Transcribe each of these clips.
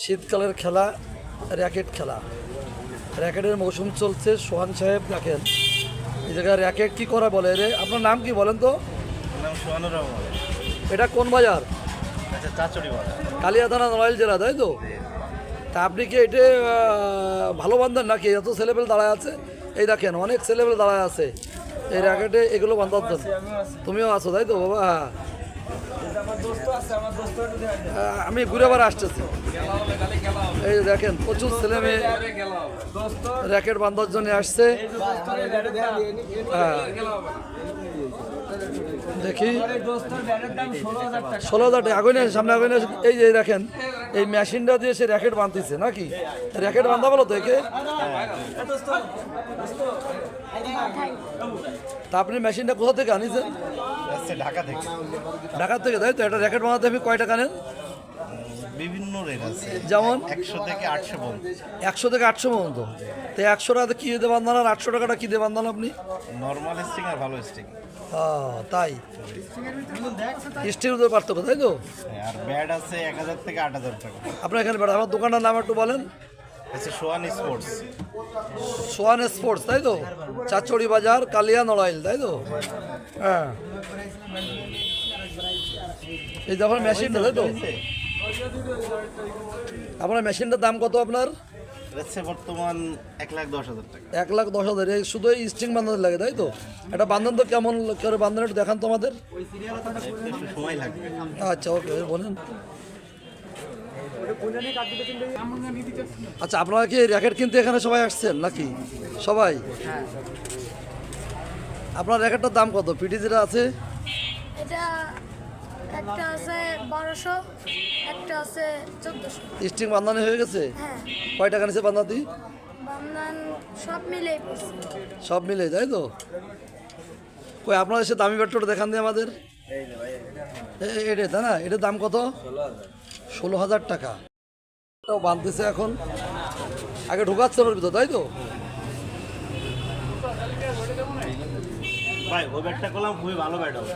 শীতকালের খেলা র্যাকেট খেলা। র্যাকেটের মৌসুম চলছে সোহান সাহেব দেখেন এই জায়গায় র্যাকেট কী করা বলে? রে আপনার নাম কি বলেন তো? নাম সোহানুর রহমান। এটা কোন বাজার? আচ্ছা চাচড়ি বাজার। কালিয়া থানা নড়াইল জেলা তাই তো? তা আপনি কি এটা ভালো বান্ধব নাকি? এত ছেলেপেলে দাঁড়ায় আছে? এই দেখেন অনেক ছেলেপেলে দাঁড়ায় আছে। এই র্যাকেটে এগুলো বান্ধার জন্য। তুমিও আছো তাই তো বাবা? আমি ঘুরে বার আসতেছি। এই দেখেন প্রচুর ছেলে মেয়ে। র্যাকেট বান্ধার জন্য আসছে। হ্যাঁ। দেখি। ষোলো হাজার টাকা। আগুনে সামনে আগুনে এই যে দেখেন। এই মেশিনটা দিয়ে সে র্যাকেট বাঁধতেছে নাকি? র্যাকেট বাঁধা বলো তো একে। তা আপনি মেশিনটা কোথা থেকে আনিছেন? ঢাকা থেকে। ঢাকা থেকে তাই তো? একটা র্যাকেট বানাতে আপনি কয় টাকা নেন? বিভিন্ন রেট আছে। যেমন? একশো থেকে আটশো পর্যন্ত। একশো থেকে আটশো পর্যন্ত। তো একশো টাকা কী দিয়ে বান্ধান আর আটশো টাকাটা কী দিয়ে বান্ধান আপনি? নর্মাল স্টিং আর ভালো স্টিং হ্যাঁ তাই? স্টিল পার্থক্য তাই তো? আর ব্যাড আছে এক হাজার থেকে আট হাজার টাকা। আপনার এখানে বেড়া আমার দোকানটার নাম একটু বলেন। Schwann sports. সোয়ান স্পোর্টস তাই তো? চাচড়ি বাজার কালিয়া নড়াইল তাই তো? হ্যাঁ। এই যখন মেশিনটা তাই তো? আপনার মেশিনটার দাম কত আপনার? বর্তমান এক লাখ দশ হাজার টাকা। এক লাখ দশ হাজার। এই শুধু এই স্ট্রিং বাঁধাতে লাগে তাই তো? এটা বান্ধন তো কেমন করে বান্ধন একটু দেখান তো আমাদের। সময় লাগবে। আচ্ছা ওকে বলেন। আচ্ছা আপনারা কি র্যাকেট কিনতে এখানে সবাই আসছেন নাকি? সবাই? আপনার র্যাকেটটার দাম কত? পিটি যেটা আছে? এটা একটা আছে বারোশো। একটা আছে চোদ্দোশো। স্ট্রিং বান্ধানি হয়ে গেছে? হ্যাঁ। কয় টাকা নিছে বান্ধাতি? বান্ধান সব মিলেই সব মিলে তাই তো? কই আপনার এসে দামি ব্যাটটা দেখান দিয়ে আমাদের। এটা তাই না? এটার দাম কত? ষোলো হাজার টাকা। বাঁধতেছে এখন। আগে ঢুকাচ্ছে ওর ভিতর তাই তো? ভাই ওই ব্যাটটা করলাম খুবই ভালো ব্যাট হবে।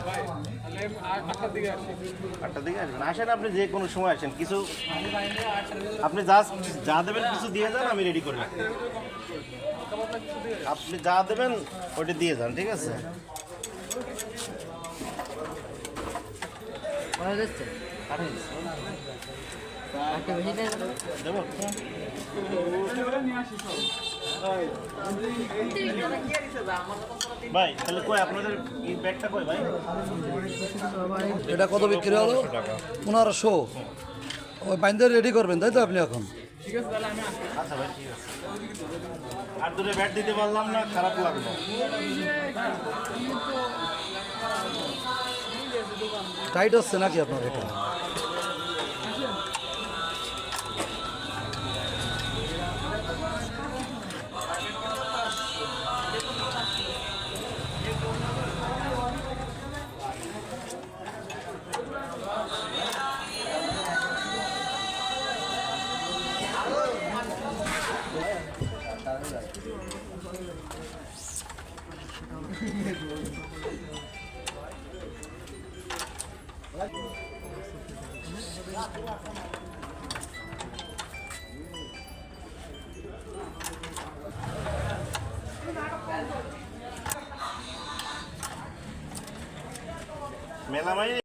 আটটার দিকে আসবেন। আসেন আপনি যে কোনো সময় আসেন। কিছু আপনি যা যা দেবেন কিছু দিয়ে যান, আমি রেডি করে আপনি যা দেবেন ওটা দিয়ে যান, ঠিক আছে? দেবো ভাই তাহলে কই আপনাদের এই ব্যাগটা কই ভাই? এটা কত বিক্রি হলো? পনেরোশো। ওই বাইন্দে রেডি করবেন তাই তো আপনি এখন? আচ্ছা ভাই ঠিক আছে। আর দূরে ব্যাট দিতে পারলাম না খারাপ লাগল। টাইট হচ্ছে নাকি আপনার এটা মেলামাই